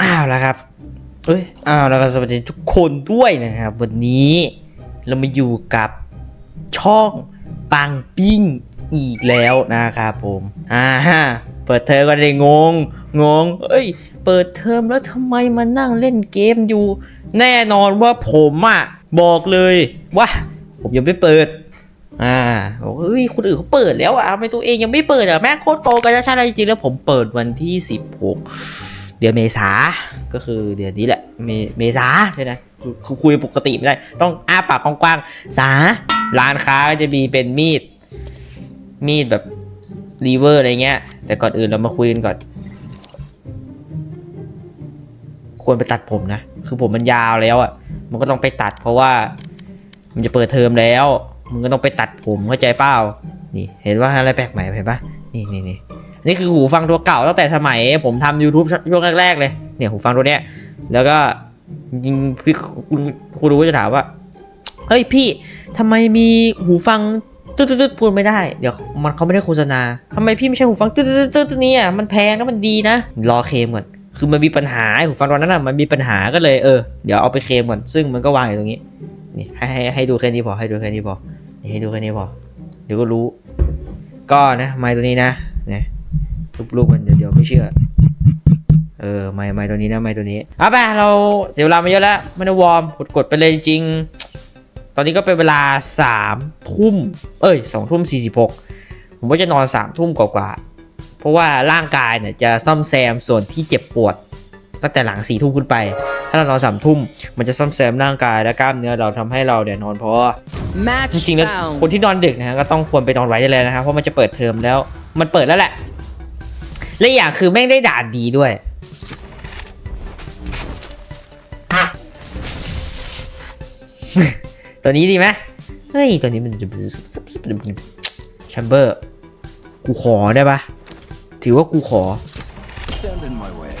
อ้าวแล้วครับ เอ้ย อ้าวแล้วก็สวัสดีทุกคนด้วยนะครับ วันนี้เรามาอยู่กับช่องปังปิ้งอีกแล้วนะครับผมอ่าฮะเปิดเทอมก็ได้งง งง เอ้ย เปิดเทอมแล้วทำไมมานั่งเล่นเกมอยู่ แน่นอนว่าผมอะ บอกเลยว่า ผมยังไม่เปิด อ่าบอกเฮ้ยคนอื่นเขาเปิดแล้วอะทำไมตัวเองยังไม่เปิดอะแม่งโคตรโตกันชัดๆจริงๆแล้วผมเปิดวันที่ 16 เดือนเมษาก็คือเดือนนี้แหละ เมเมษาใช่ไหมค,คุยปกติไม่ได้ ต้องอ้าปากกว้างๆสาร้านค้าก็จะมีเป็นมีด มีดแบบรีเวอร์อะไรเงี้ย แต่ก่อนอื่นเรามาคุยกันก่อน ควรไปตัดผมนะ คือผมมันยาวแล้วอะ มันก็ต้องไปตัดเพราะว่า มันจะเปิดเทอมแล้ว มึงก็ต้องไปตัดผมเข้าใจเปล่านี่ เห็นว่าอะไรแปลกใหม่เห็นปะนี่นี่นี่อันนี่คือหูฟังตัวเก่าตั้งแต่สมัย ผมทำ YouTube ช่วงแรก ๆ เลย เนี่ยหูฟังตัวเนี้ย แล้วก็ยิงพี่คุณคุณรู้จะถามว่า เฮ้ยพี่ทำไมมีหูฟังตึ๊ดๆๆพูดไม่ได้ เดี๋ยวมันเขาไม่ได้โฆษณาทำไมพี่ไม่ใช่หูฟังตึ๊ดๆๆตัวนี้อะมันแพงนะมันดีนะ รอเคมก่อน คือมันมีปัญหาหูฟังตัวนั้นอะมันมีปัญหาก็เลยเออ เดี๋ยวเอาไปเคมก่อน ซึ่งมันก็วางอยู่ตรงนี้ นี่ให้ให้ให้ดูแค่นี้พอให้ดูแค่นี้พอ ให้ดูแค่นี้พอเดี๋ยวก็รู้ ก็นะไม้ตัวนี้นะนี่ยรูปๆกันเดี๋ยวเดี๋ยวไม่เชื่อเออไม้ไม้ตัวนี้นะไม้ตัวนี้เอาไปเราเสียเวลามาเยอะแล้วไม่ได้วอร์มกดกดไปเลยจริงๆตอนนี้ก็เป็นเวลาสามทุ่มเอ้ยสองทุ่มสี่สิบหกผมว่าจะนอนสามทุ่มกว่าๆเพราะว่าร่างกายเนี่ยจะซ่อมแซมส่วนที่เจ็บปวด ตั้งแต่หลังสี่ทุ่มขึ้นไป ถ้าเรานอนสามทุ่มมันจะซ่อมแซมร่างกายและกล้ามเนื้อเราทำให้เราเนี่ยนอนพอ Match จริงๆแล้ว found. คนที่นอนดึกนะฮะก็ต้องควรไปนอนไว้ได้เลยนะครับเพราะมันจะเปิดเทอมแล้ว มันเปิดแล้วแหละและอีกอย่างคือแม่งได้ด่านดีด้วย ตัวนี้ดีไหมเฮ้ยตัวนี้มันจะแชมเบอร์กูขอได้ปะถือว่ากูขอ Stand in my way.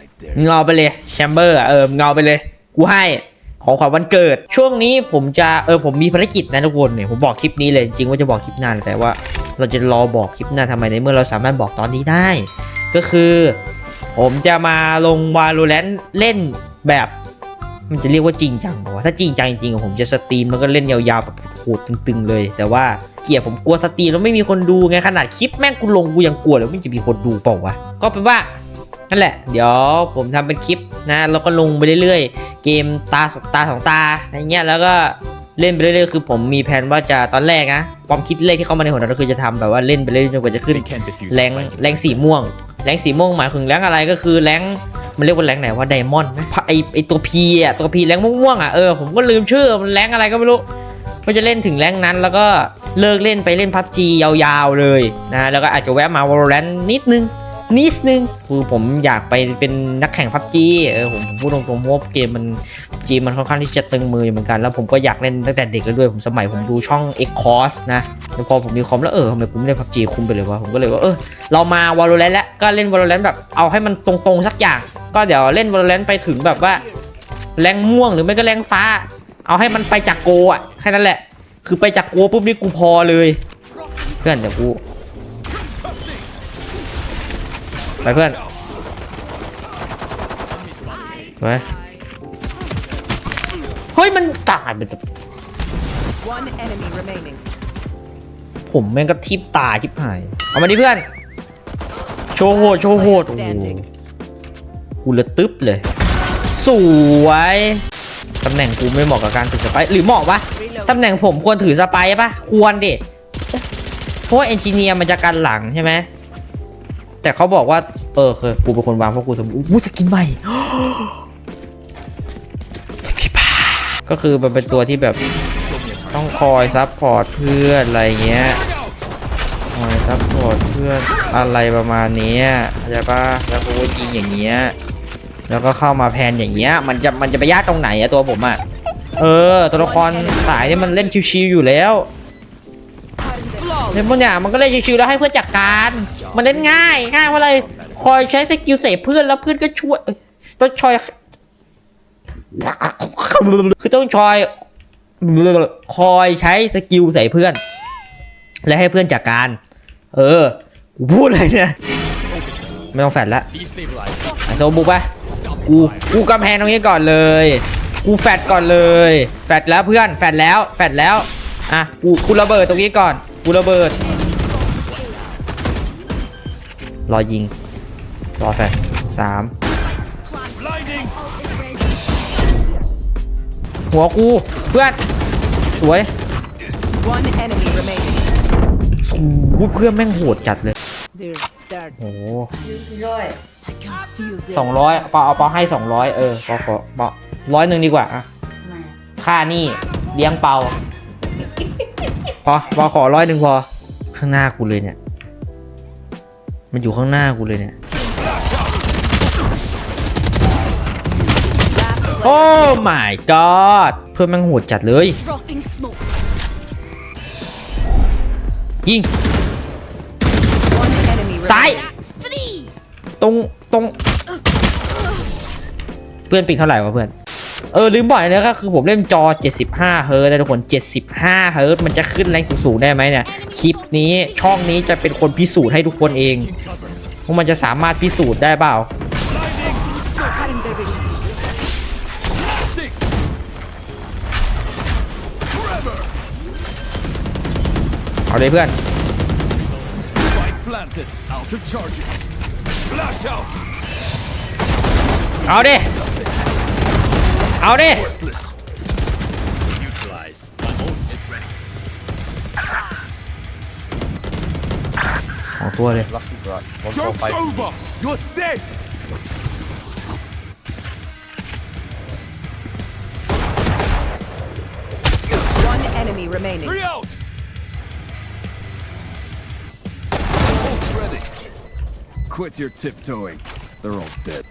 I dare มึงเอาไปเลยแชมเบอร์เออมึงเอาไปเลย กูให้ ของขวัญวันเกิด ช่วงนี้ผมจะเออผมมีภารกิจนะทุกคนเนี่ยผมบอกคลิปนี้เลยจริงว่าจะบอกคลิปหน้าแต่ว่า เราจะรอบอกคลิปหน้าทำไมในเมื่อเราสามารถบอกตอนนี้ได้ ก็คือ ผมจะมาลงวาโลแรนเล่นแบบ มันจะเรียกว่าจริงจังป่าวะถ้าจริงจังจริงผมจะสตรีมแล้วก็เล่นยาวๆแบบโหดตึงๆเลย แต่ว่าเกียดผมกลัวสตรีมแล้วไม่มีคนดูไงขนาดคลิปแม่งกูลงกูยังกลัวเลยว่ามันจะมีคนดูเปล่าวะก็เป็นว่า นั่นแหละ เดี๋ยวผมทำเป็นคลิปนะแล้วก็ลงไปเรื่อยๆ เกมตาสตาสองตาอะไรเงี้ยแล้วก็เล่นไปเรื่อยๆคือผมมีแผนว่าจะตอนแรกนะความคิดแรกที่เข้ามาในหัวเราคือจะทำแบบว่าเล่นไปเรื่อยๆจนกว่าจะขึ้น They can't defuse แรง this fight. แรงสีม่วง แรงสีม่วงหมายถึงแรงอะไรก็คือแรงมันเรียกว่าแรงไหนว่าไดมอนด์ไหมไอไอตัวพีอะตัวพีแรงม่วงๆอะเออผมก็ลืมชื่อมันแรงอะไรก็ไม่รู้ก็จะเล่นถึงแรงนั้นแล้วก็เลิกเล่นไปเล่นพับจียาวๆเลยนะแล้วก็อาจจะแวะมา Valorant นิดนึง นิดนึงคือผมอยากไปเป็นนักแข่งพับจีเออผมพูดตรงๆเพราะว่าเกมมันจีมันค่อนข้างที่จะตึงมืออยู่เหมือนกัน แล้วผมก็อยากเล่นตั้งแต่เด็กแล้วด้วยผมสมัยผมดูช่อง X c o r s นะแล้วพอผมมีคอมแล้วเออทำไมผมไม่เล่นพับจีคุ้มไปเลยวะผมก็เลยว่าเออเรามา Valorant แล้วก็เล่น Valorant แบบเอาให้มันตรงๆสักอย่าง ก็เดี๋ยวเล่น Valorant ไปถึงแบบว่าแรงม่วงหรือไม่ก็แรงฟ้า เอาให้มันไปจากโกอะแค่นั้นแหละ คือไปจากโกปุ๊บนี่กูพอเลยเพื่อนเดี๋ยวกู ไปเพื่อนไปเฮ้ย มันตายมันจะ One enemy remaining. ผมแม่งก็ทิปตาชิบหาย เอามาดิเพื่อน โชว์โหดโชว์โหดโอ้โห Standing กูเลยตึ๊บเลย สวยตำแหน่งกูไม่เหมาะกับการถือสไปร์หรือเหมาะปะ Reload. ตำแหน่งผมควรถือสไปร์ปะควรดิเพราะว่าเอนจิเนียร์มันจะกันหลังใช่ไหม แต่เขาบอกว่า เออเคือกูเป็นคนวางเพราะกูสมอู้สกินใหม่สกินบ้าก็คือมันเป็นตัวที่แบบต้องคอยซับพอร์ตเพื่อนอะไรเงี้ยคอยซับพอร์ตเพื่อนอะไรประมาณนี้เข้าใจปะแล้วกูก็ยิงอย่างเงี้ยแล้วก็เข้ามาแพนอย่างเงี้ยมันจะมันจะไปยากตรงไหนอะตัวผมอะเออตัวละครสายนี่มันเล่นชิวๆอยู่แล้ว เล่นพวกอย่างมันก็เล่นชิวๆแล้วให้เพื่อนจัดการ มันเล่นง่ายง่ายเพราะอะไรคอยใช้สกิลเสพเพื่อนแล้วเพื่อนก็ช่วยต้องชอยคือต้องชอยคอยใช้สกิลใส่เพื่อน และให้เพื่อนจัดการ เออกูพูดเลยเนี่ยไม่ต้องแฟดละไอโซบุกไปกูกูกำแพงตรงนี้ก่อนเลย กูแฟดก่อนเลย แฟดแล้วเพื่อนแฟดแล้วแฟดแล้วอะกูกูระเบิดตรงนี้ก่อน กูระเบิด รอยิง รอแฟดสาม Blinding. หัวกูเพื่อน สวย One enemy remaining. โอ้โหเพื่อนแม่งโหดจัดเลย There's third. โอ้โห I can feel สองร้อยปอเอาปอให้สองร้อยเออปอขอปอร้อยหนึ่งดีกว่าอะค่านี่เลี้ยงเปา พอปอขอร้อยหนึ่งพอ ข้างหน้ากูเลยเนี่ย มันอยู่ข้างหน้ากูเลยเนี่ย โอ้ my god เพื่อนแม่งโหดจัดเลย Dropping smoke. ยิง One enemy ซ้าย remaining. That's three. ตรง ตรง เพื่อนปิงเท่าไหร่วะเพื่อน เออลืมบอกเลยนะก็คือผมเล่นจอ 75 เฮิร์ตนะทุกคน 75 เฮิร์ตมันจะขึ้นแรงสูงๆได้ไหมเนี่ย คลิปนี้ช่องนี้จะเป็นคนพิสูจน์ให้ทุกคนเองว่ามันจะสามารถพิสูจน์ได้เปล่าเอาเลยเพื่อน เอาดิ เอาดิ Worthless. Neutralized. My ult is ready. สองตัวเลย Joke's over. You're dead. One enemy remaining. Three out. Ult ready. Quit your tiptoeing. They're all dead.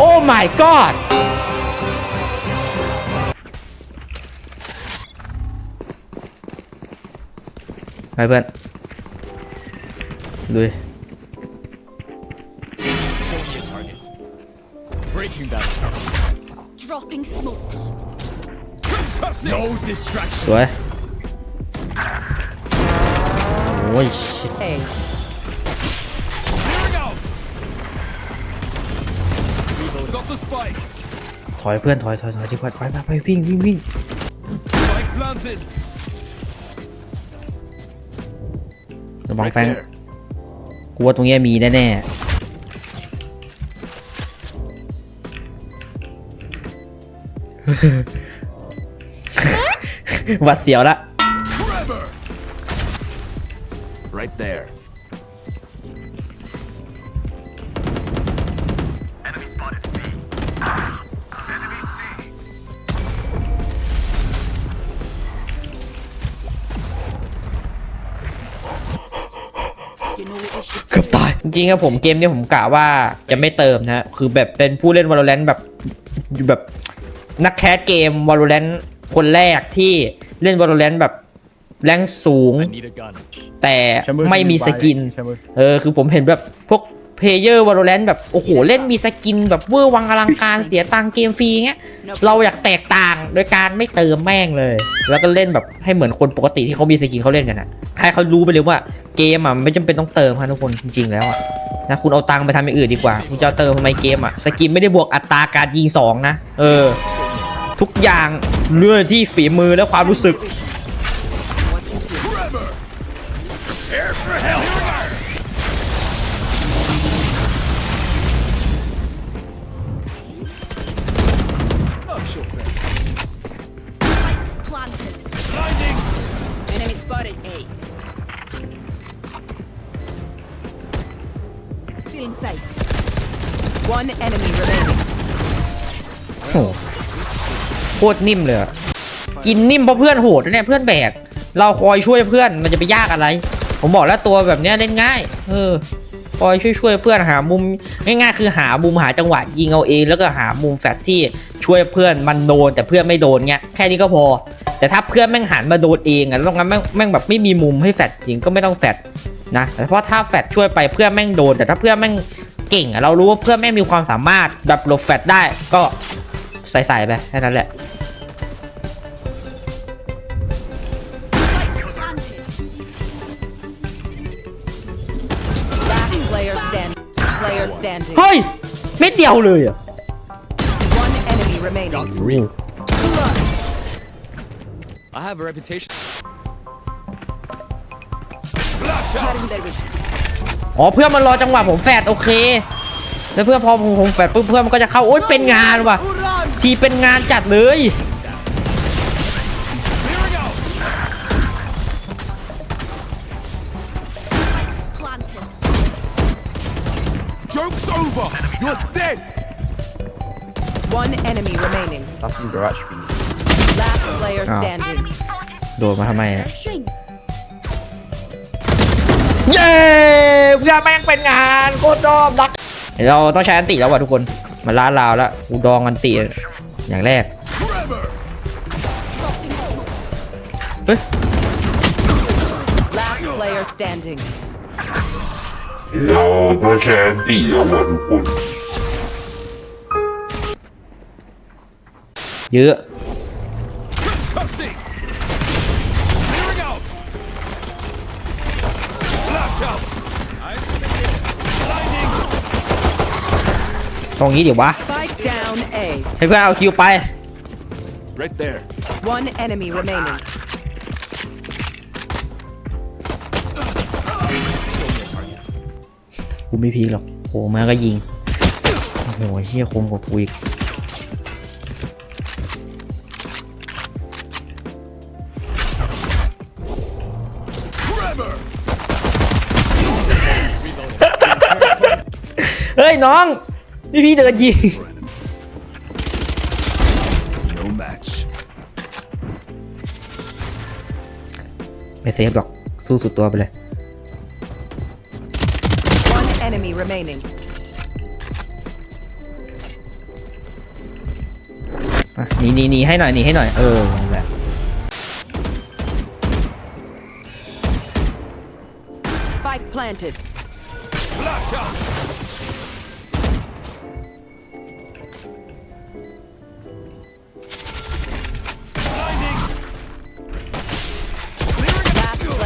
Show me a target. Breaking that. Dropping smokes. No distraction. สว ถอยเพื่อนถอยถอยถอยดีกว่าถอยไปไปวิ่งวิ่งวิ่ง Spike planted. ระวัง Right แฟง there. กูว่าตรงเนี้ยมีแน่ๆหวัดเสียวละ Forever. Right there. จริงๆครับผมเกมเนี้ผมกะว่าจะไม่เติมนะฮะคือแบบเป็นผู้เล่น Valorant แบบแบบนักแคสเกม Valorant คนแรกที่เล่น Valorant แบบแรงสูง I need a gun. แต่ไม่มีสกิน เออคือผมเห็นแบบพวกเพลเยอร์ Valorant แบบ โอ้โห เล่นมีสกินแบบเวอร์วังอลังการเสียตังค์เกมฟรีเงี้ย เราอยากแตกต่างโดยการไม่เติมแม่งเลย แล้วก็เล่นแบบให้เหมือนคนปกติที่เขามีสกินเขาเล่นกันอะให้เขารู้ไปเลยว่า เกมอะไม่จำเป็นต้องเติมครับทุกคนจริง ๆ แล้วอะนะคุณเอาตังค์ไปทำอย่างอื่นดีกว่า คุณจะเอาเติมทำไมเกมอะสกินไม่ได้บวกอัตราการยิงสองนะ เออ ทุกอย่างเรื่องที่ฝีมือและความรู้สึก One enemy remaining. โอ้โหโคตรนิ่มเลยอะกินนิ่มเพราะเพื่อนโหดนะเนี่ยเพื่อนแบก เราคอยช่วยเพื่อนมันจะไปยากอะไร ผมบอกแล้วตัวแบบเนี้ยเล่นง่าย เออ คอยช่วยช่วยเพื่อนหามุมง่ายๆคือหามุมหาจังหวะยิงเอาเองแล้วก็หามุมแฟดที่ช่วยเพื่อนมันโดนแต่เพื่อนไม่โดนเงี้ยแค่นี้ก็พอ แต่ถ้าเพื่อนแม่งหันมาโดนเองอะแล้วตรงนั้นแม่งแม่งแบบไม่มีมุมให้แฟดยิงก็ไม่ต้องแฟดนะแต่เพราะถ้าแฟดช่วยไปเพื่อนแม่งโดน แต่ถ้าเพื่อนแม่ง เก่งเรารู้ว่าเพื่อนแม่มีความสามารถแบบหลบแฟดได้ก็ใส่ๆไปแค่นั้นแหละเฮ้ยไม่เดียวเลยอะ อ๋อเพื่อนมันรอจังหวะผมแฟดโอเค แล้วเพื่อนพอผมผมแฟดปุ๊บเพื่อนมันก็จะเข้าโอ๊ยเป็นงานว่ะ ทีเป็นงานจัดเลย Here we go! Planted. Joke's over! You're dead! One enemy remaining. That's in garage for you. Last player Oh. standing. โดดมาทำไมอะ Rushing. เย้เพื่อนแม่งเป็นงานโคตรชอบรักเดี๋ยวเราต้องใช้อันติแล้วว่ะทุกคนมาล้าลาวแล้วอูดองอันติอย่างแรก Trevor! Dropping smokes. เฮ้ย Last player standing. เราก็แค่เดียวอะทุกคน เยอะ ตรงนี้เดี๋ยววะ Spike down A. ให้เพื่อนเอาคิวไป Right there. One enemy remaining. กูไม่พีคหรอกโผล่มาก็ยิง โอ้โหเชี่ยคมกว่ากูอีก Trevor! เฮ้ยน้อง นี่พี่เดินยิง No match. ไม่เซฟหรอก สู้สุดตัวไปเลย One enemy remaining. อะหนีหนีหนีให้หน่อยหนีให้หน่อย เออนั่นแหละ Spike planted. Flash out!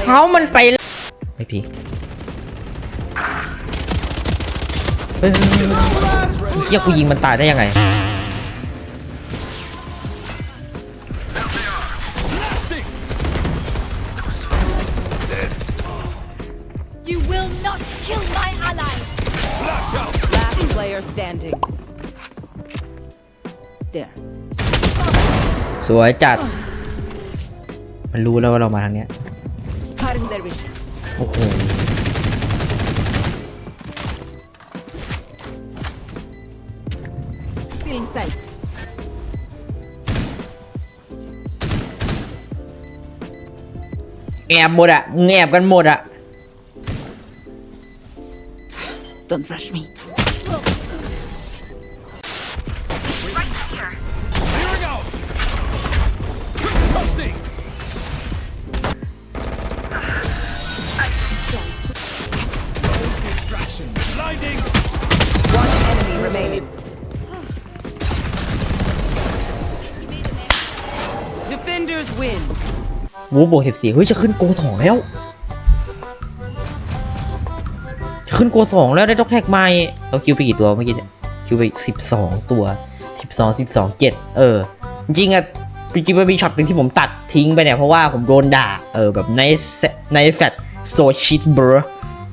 เขามันไป ไม่ผีเฮ้ยเฮียกูยิงมันตายได้ยังไง You will สวยจัด มันรู้แล้วว่าเรามาทางเนี้ย โอ้โห Still in sight. แอบหมดอะมึงแอบกันหมดอะ Don't rush me. บวกสิบสี่เฮ้ย จะขึ้นโกสองแล้ว จะขึ้นโกสองแล้วได้ด็อกแท็กใหม่เราคิวไปกี่ตัวเมื่อกี้เนี่ยคิวไปสิบสองตัวสิบสองสิบสองเจ็ดเออ จริงอะจริงมันมีช็อตหนึ่งที่ผมตัดทิ้งไปเนี่ย เพราะว่าผมโดนด่า เออ แบบในในแฟตโซชิตเบอร์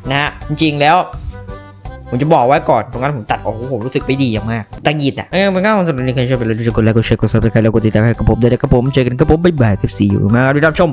นะฮะ จริงแล้ว ผมจะบอกไว้ก่อนตรงนั้นผมตัดโอ้โหรู้สึกไม่ดีอย่างมากตะกิดอะเออมันก็สำหรับในใครชอบไปเลยกดไลค์กดแชร์กดซับสไครต์แล้วกดติดตามให้กับผมด้วยนะครับผมเจอกันครับผมบ๊ายบายครับสีอยู่มาครับที่รับชม